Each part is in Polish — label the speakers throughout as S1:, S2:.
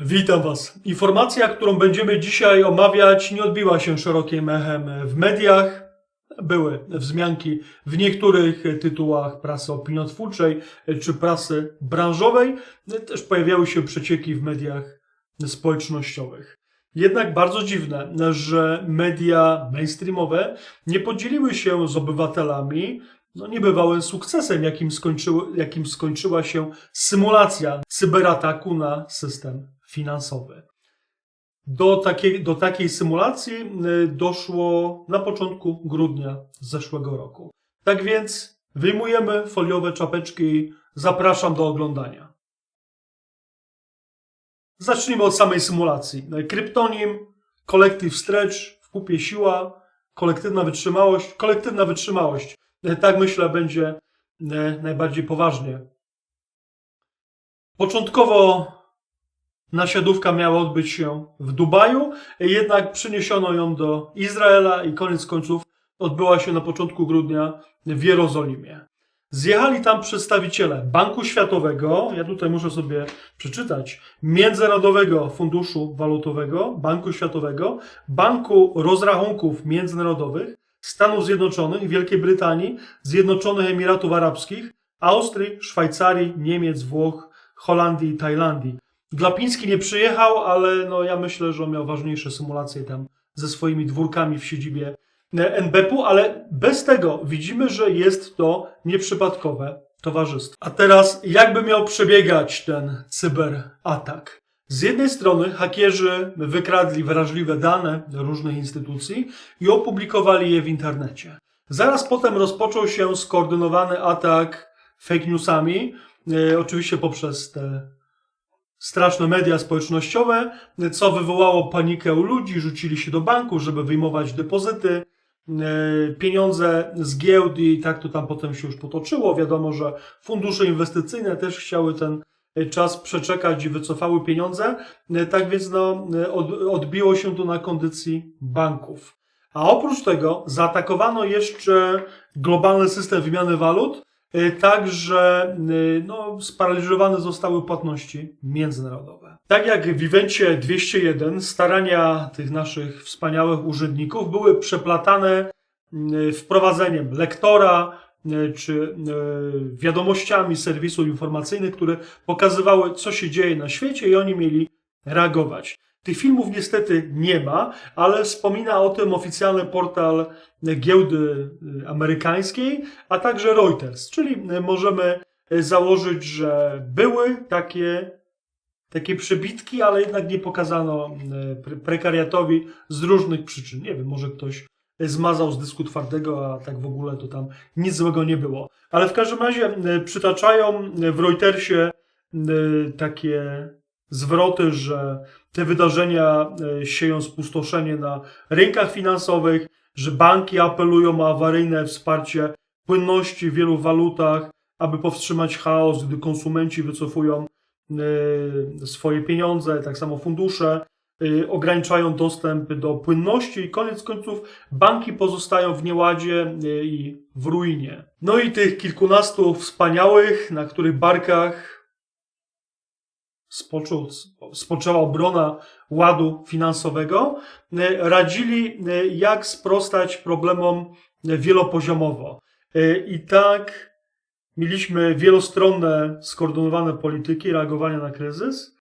S1: Witam Was. Informacja, którą będziemy dzisiaj omawiać, nie odbiła się szerokim echem w mediach. Były wzmianki w niektórych tytułach prasy opiniotwórczej czy prasy branżowej. Też pojawiały się przecieki w mediach społecznościowych. Jednak bardzo dziwne, że media mainstreamowe nie podzieliły się z obywatelami no, niebywałym sukcesem, jakim, skończyły, jakim skończyła się symulacja cyberataku na system finansowy. Do takiej, do takiej symulacji y, doszło na początku grudnia zeszłego roku. Tak więc wyjmujemy foliowe czapeczki i zapraszam do oglądania. Zacznijmy od samej symulacji. Kryptonim, kolektyw stretch, w kupie siła, kolektywna wytrzymałość. Kolektywna wytrzymałość. Tak myślę będzie e, najbardziej poważnie. Początkowo nasiadówka miała odbyć się w Dubaju, jednak przyniesiono ją do Izraela i koniec końców odbyła się na początku grudnia w Jerozolimie. Zjechali tam przedstawiciele Banku Światowego, ja tutaj muszę sobie przeczytać, Międzynarodowego Funduszu Walutowego, Banku Światowego, Banku Rozrachunków Międzynarodowych, Stanów Zjednoczonych, Wielkiej Brytanii, Zjednoczonych Emiratów Arabskich, Austrii, Szwajcarii, Niemiec, Włoch, Holandii i Tajlandii. Glapiński nie przyjechał, ale no ja myślę, że on miał ważniejsze symulacje tam ze swoimi dwórkami w siedzibie NBP-u, ale bez tego widzimy, że jest to nieprzypadkowe towarzystwo. A teraz jakby miał przebiegać ten cyberatak? Z jednej strony hakierzy wykradli wrażliwe dane różnych instytucji i opublikowali je w internecie. Zaraz potem rozpoczął się skoordynowany atak fake newsami, e, oczywiście poprzez te straszne media społecznościowe, co wywołało panikę u ludzi, rzucili się do banku, żeby wyjmować depozyty, e, pieniądze z giełd i tak to tam potem się już potoczyło. Wiadomo, że fundusze inwestycyjne też chciały ten czas przeczekać i wycofały pieniądze. E, Tak więc no, od, odbiło się to na kondycji banków. A oprócz tego zaatakowano jeszcze globalny system wymiany walut, e, tak że e, no, sparaliżowane zostały płatności międzynarodowe. Tak jak w Evencie 201 starania tych naszych wspaniałych urzędników były przeplatane m, wprowadzeniem lektora, czy wiadomościami serwisów informacyjnych, które pokazywały, co się dzieje na świecie i oni mieli reagować. Tych filmów niestety nie ma, ale wspomina o tym oficjalny portal giełdy e, amerykańskiej, a także Reuters, czyli e, możemy e, założyć, że były takie, takie przebitki, ale jednak nie pokazano pre- prekariatowi z różnych przyczyn. Nie wiem, może ktoś zmazał z dysku twardego, a tak w ogóle to tam nic złego nie było. Ale w każdym razie przytaczają w Reutersie takie zwroty, że te wydarzenia e, sieją spustoszenie na rynkach finansowych, że banki apelują o awaryjne wsparcie płynności w wielu walutach, aby powstrzymać chaos, gdy konsumenci wycofują e, swoje pieniądze, tak samo fundusze e, ograniczają dostęp do płynności i koniec końców banki pozostają w nieładzie i w ruinie. No i tych kilkunastu wspaniałych, na których barkach spoczął, spoczęła obrona ładu finansowego, e, radzili, e, jak sprostać problemom wielopoziomowo. E, I tak mieliśmy wielostronne, skoordynowane polityki reagowania na kryzys.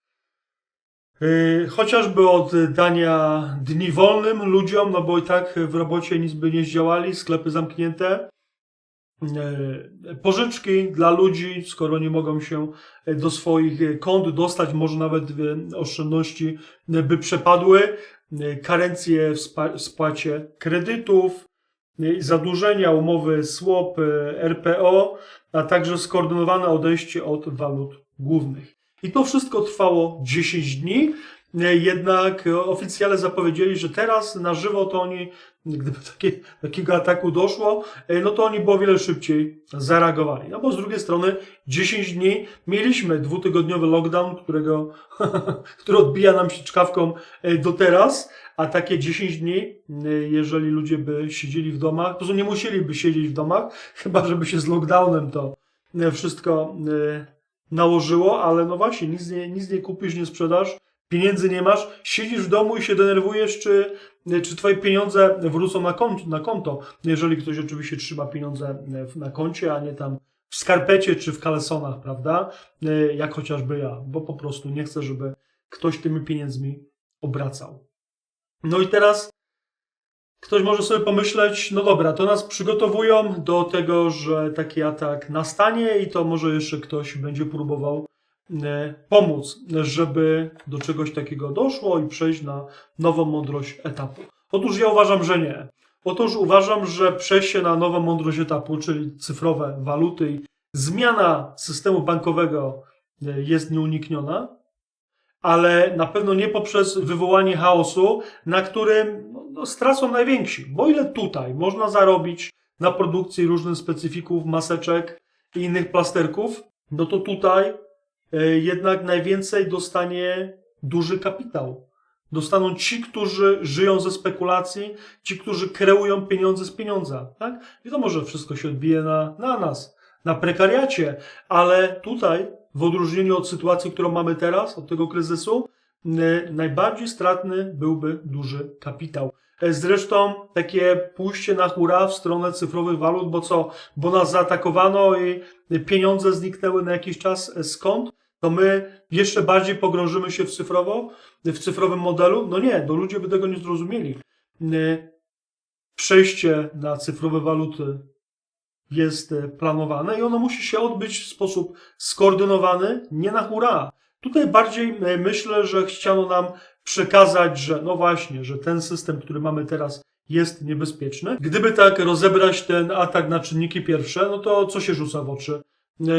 S1: Chociażby od dania dni wolnym ludziom, no bo i tak w robocie nic by nie zdziałali, sklepy zamknięte. E, Pożyczki dla ludzi, skoro nie mogą się do swoich kont dostać, może nawet e, oszczędności by przepadły. E, Karencje w spłacie kredytów, e, zadłużenia, umowy swap, e, RPO, a także skoordynowane odejście od walut głównych. I to wszystko trwało 10 dni, e, jednak e, oficjale zapowiedzieli, że teraz na żywo to oni, gdyby takie, takiego ataku doszło, e, no to oni by o wiele szybciej zareagowali. No bo z drugiej strony 10 dni mieliśmy dwutygodniowy lockdown, którego, który odbija nam się czkawką e, do teraz, a takie 10 dni, jeżeli ludzie by siedzieli w domach, to nie musieliby siedzieć w domach, chyba żeby się z lockdownem to wszystko nałożyło, ale no właśnie, nic nie, nic nie kupisz, nie sprzedasz, pieniędzy nie masz, siedzisz w domu i się denerwujesz, czy, czy twoje pieniądze wrócą na konto, na konto. Jeżeli ktoś oczywiście trzyma pieniądze na koncie, a nie tam w skarpecie czy w kalesonach, prawda? E, Jak chociażby ja, bo po prostu nie chcę, żeby ktoś tymi pieniędzmi obracał. No i teraz ktoś może sobie pomyśleć, no dobra, to nas przygotowują do tego, że taki atak nastanie i to może jeszcze ktoś będzie próbował pomóc, żeby do czegoś takiego doszło i przejść na nową mądrość etapu. Otóż ja uważam, że nie. Otóż uważam, że przejście na nową mądrość etapu, czyli cyfrowe waluty i zmiana systemu bankowego e, jest nieunikniona, ale na pewno nie poprzez wywołanie chaosu, na którym no, no, stracą najwięksi. Bo ile tutaj można zarobić na produkcji różnych specyfików, maseczek i innych plasterków, no to tutaj e, jednak najwięcej dostanie duży kapitał. Dostaną ci, którzy żyją ze spekulacji, ci, którzy kreują pieniądze z pieniądza. Tak? Wiadomo, że wszystko się odbije na, na nas, na prekariacie, ale tutaj, w odróżnieniu od sytuacji, którą mamy teraz, od tego kryzysu, n- najbardziej stratny byłby duży kapitał. E, Zresztą takie pójście na hura w stronę cyfrowych walut, bo co, bo nas zaatakowano i pieniądze zniknęły na jakiś czas. E, Skąd? To my jeszcze bardziej pogrążymy się w cyfrowo, w cyfrowym modelu? No nie, to ludzie by tego nie zrozumieli. N- Przejście na cyfrowe waluty jest e, planowane i ono musi się odbyć w sposób skoordynowany, nie na hura. Tutaj bardziej e, myślę, że chciano nam przekazać, że no właśnie, że ten system, który mamy teraz jest niebezpieczny. Gdyby tak rozebrać ten atak na czynniki pierwsze, no to co się rzuca w oczy?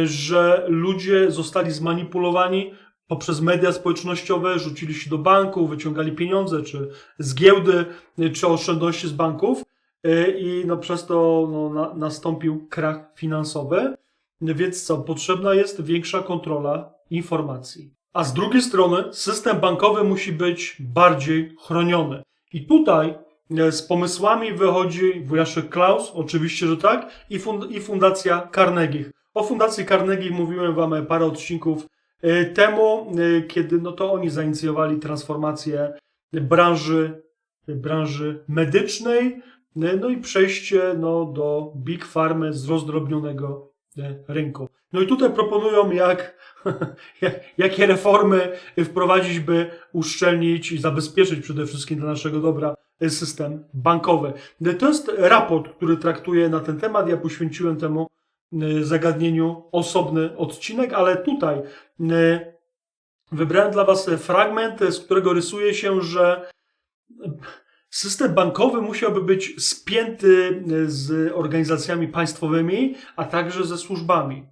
S1: Że ludzie zostali zmanipulowani poprzez media społecznościowe, rzucili się do banku, wyciągali pieniądze, czy z giełdy, czy oszczędności z banków e, i no przez to no, na, nastąpił krach finansowy. Więc co, potrzebna jest większa kontrola informacji. A z drugiej strony system bankowy musi być bardziej chroniony. I tutaj e, z pomysłami wychodzi Wojciech Klaus, oczywiście, że tak, i, fund- i Fundacja Carnegie. O Fundacji Carnegie mówiłem wam parę odcinków e, temu, e, kiedy no to oni zainicjowali transformację branży, branży medycznej, e, no i przejście no, do big farmy z rozdrobnionego e, rynku. No i tutaj proponują, jak, jak, jakie reformy wprowadzić, by uszczelnić i zabezpieczyć przede wszystkim dla naszego dobra e, system bankowy. E, To jest raport, który traktuje na ten temat. Ja poświęciłem temu e, zagadnieniu osobny odcinek, ale tutaj e, wybrałem dla Was fragment, z którego rysuje się, że System bankowy musiałby być spięty z organizacjami państwowymi, a także ze służbami.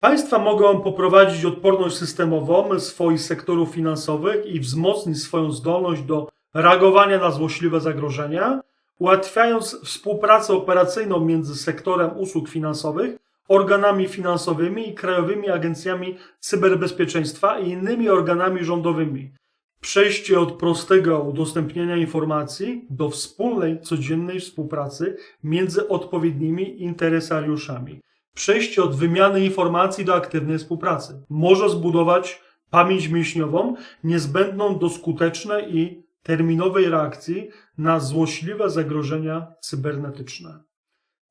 S1: Państwa mogą poprowadzić odporność systemową swoich sektorów finansowych i wzmocnić swoją zdolność do reagowania na złośliwe zagrożenia, ułatwiając współpracę operacyjną między sektorem usług finansowych, organami finansowymi i krajowymi agencjami cyberbezpieczeństwa i innymi organami rządowymi. Przejście od prostego udostępniania informacji do wspólnej, codziennej współpracy między odpowiednimi interesariuszami. Przejście od wymiany informacji do aktywnej współpracy może zbudować pamięć mięśniową niezbędną do skutecznej i terminowej reakcji na złośliwe zagrożenia cybernetyczne.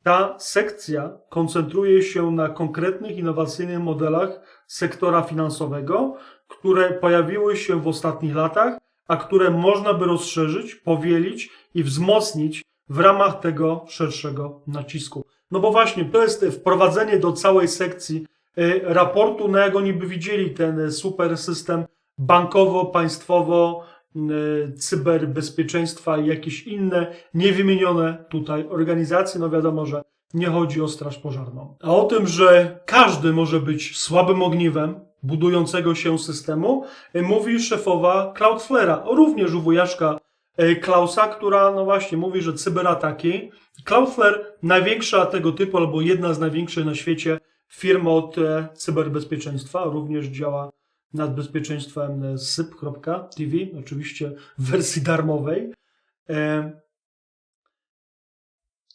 S1: Ta sekcja koncentruje się na konkretnych innowacyjnych modelach sektora finansowego, które pojawiły się w ostatnich latach, a które można by rozszerzyć, powielić i wzmocnić w ramach tego szerszego nacisku. No bo właśnie to jest wprowadzenie do całej sekcji y, raportu, na jak oni by widzieli ten super system bankowo-państwowo, y, cyberbezpieczeństwa i jakieś inne niewymienione tutaj organizacje. No wiadomo, że nie chodzi o straż pożarną. A o tym, że każdy może być słabym ogniwem budującego się systemu, y, mówi szefowa Cloudflare'a, również u wujaszka y, Klausa, która no właśnie mówi, że cyberataki. Cloudflare największa tego typu, albo jedna z największych na świecie firm od e, cyberbezpieczeństwa, również działa nad bezpieczeństwem e, syp.tv, oczywiście w wersji darmowej. E,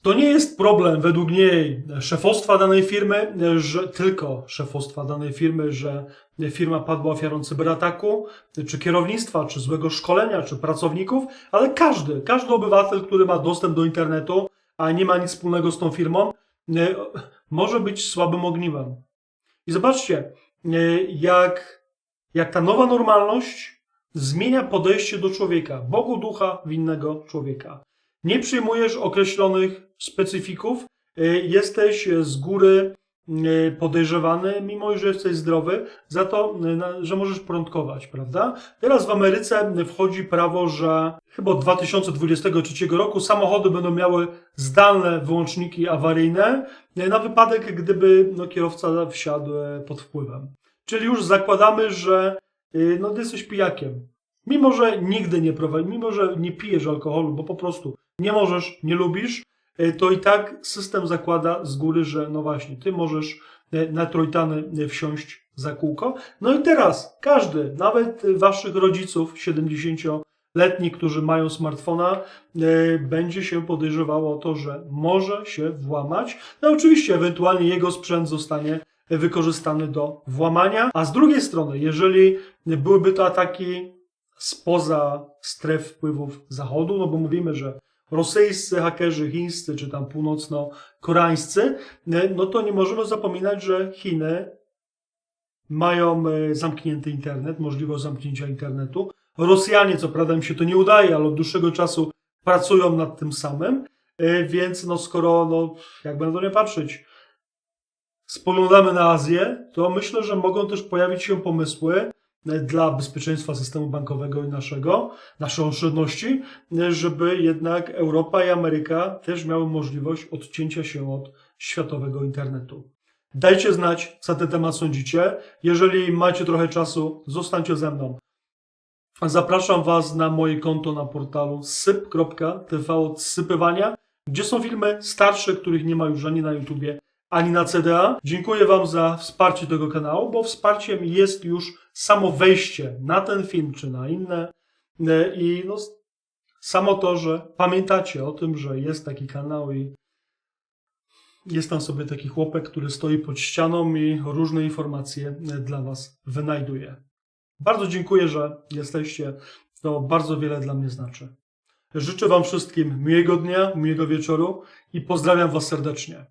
S1: To nie jest problem według niej szefostwa danej firmy, że tylko szefostwa danej firmy, że firma padła ofiarą cyberataku, czy kierownictwa, czy złego szkolenia, czy pracowników, ale każdy, każdy obywatel, który ma dostęp do internetu, a nie ma nic wspólnego z tą firmą, e, może być słabym ogniwem. I zobaczcie, e, jak, jak ta nowa normalność zmienia podejście do człowieka, Bogu ducha winnego człowieka. Nie przyjmujesz określonych specyfików, y, jesteś z góry y, podejrzewany, mimo że jesteś zdrowy, za to, y, że możesz prądkować, prawda? Teraz w Ameryce wchodzi prawo, że chyba od 2023 roku samochody będą miały zdalne wyłączniki awaryjne na wypadek, gdyby no, kierowca wsiadł e, pod wpływem. Czyli już zakładamy, że y, no, ty jesteś pijakiem. Mimo, że nigdy nie prowadzisz, mimo, że nie pijesz alkoholu, bo po prostu nie możesz, nie lubisz, e, to i tak system zakłada z góry, że no właśnie, ty możesz e, na trojtany wsiąść za kółko. No i teraz każdy, nawet waszych rodziców 70-letnich, którzy mają smartfona, będzie się podejrzewało o to, że może się włamać. No oczywiście, ewentualnie jego sprzęt zostanie wykorzystany do włamania, a z drugiej strony, jeżeli byłyby to ataki spoza stref wpływów Zachodu, no bo mówimy, że rosyjscy hakerzy, chińscy czy tam północno-koreańscy, no to nie możemy zapominać, że Chiny mają e, zamknięty internet, możliwość zamknięcia internetu. Rosjanie, co prawda im się to nie udaje, ale od dłuższego czasu pracują nad tym samym, e, więc no skoro, no jak będą nie patrzeć, spoglądamy na Azję, to myślę, że mogą też pojawić się pomysły e, dla bezpieczeństwa systemu bankowego i naszego, naszej oszczędności, e, żeby jednak Europa i Ameryka też miały możliwość odcięcia się od światowego internetu. Dajcie znać, co ten temat sądzicie. Jeżeli macie trochę czasu, zostańcie ze mną. Zapraszam Was na moje konto na portalu syp.tv od sypywania, gdzie są filmy starsze, których nie ma już ani na YouTubie, ani na CDA. Dziękuję Wam za wsparcie tego kanału, bo wsparciem jest już samo wejście na ten film czy na inne. E, I no, samo to, że pamiętacie o tym, że jest taki kanał i jest tam sobie taki chłopek, który stoi pod ścianą i różne informacje e, dla Was wynajduje. Bardzo dziękuję, że jesteście. To bardzo wiele dla mnie znaczy. Życzę Wam wszystkim miłego dnia, miłego wieczoru i pozdrawiam Was serdecznie.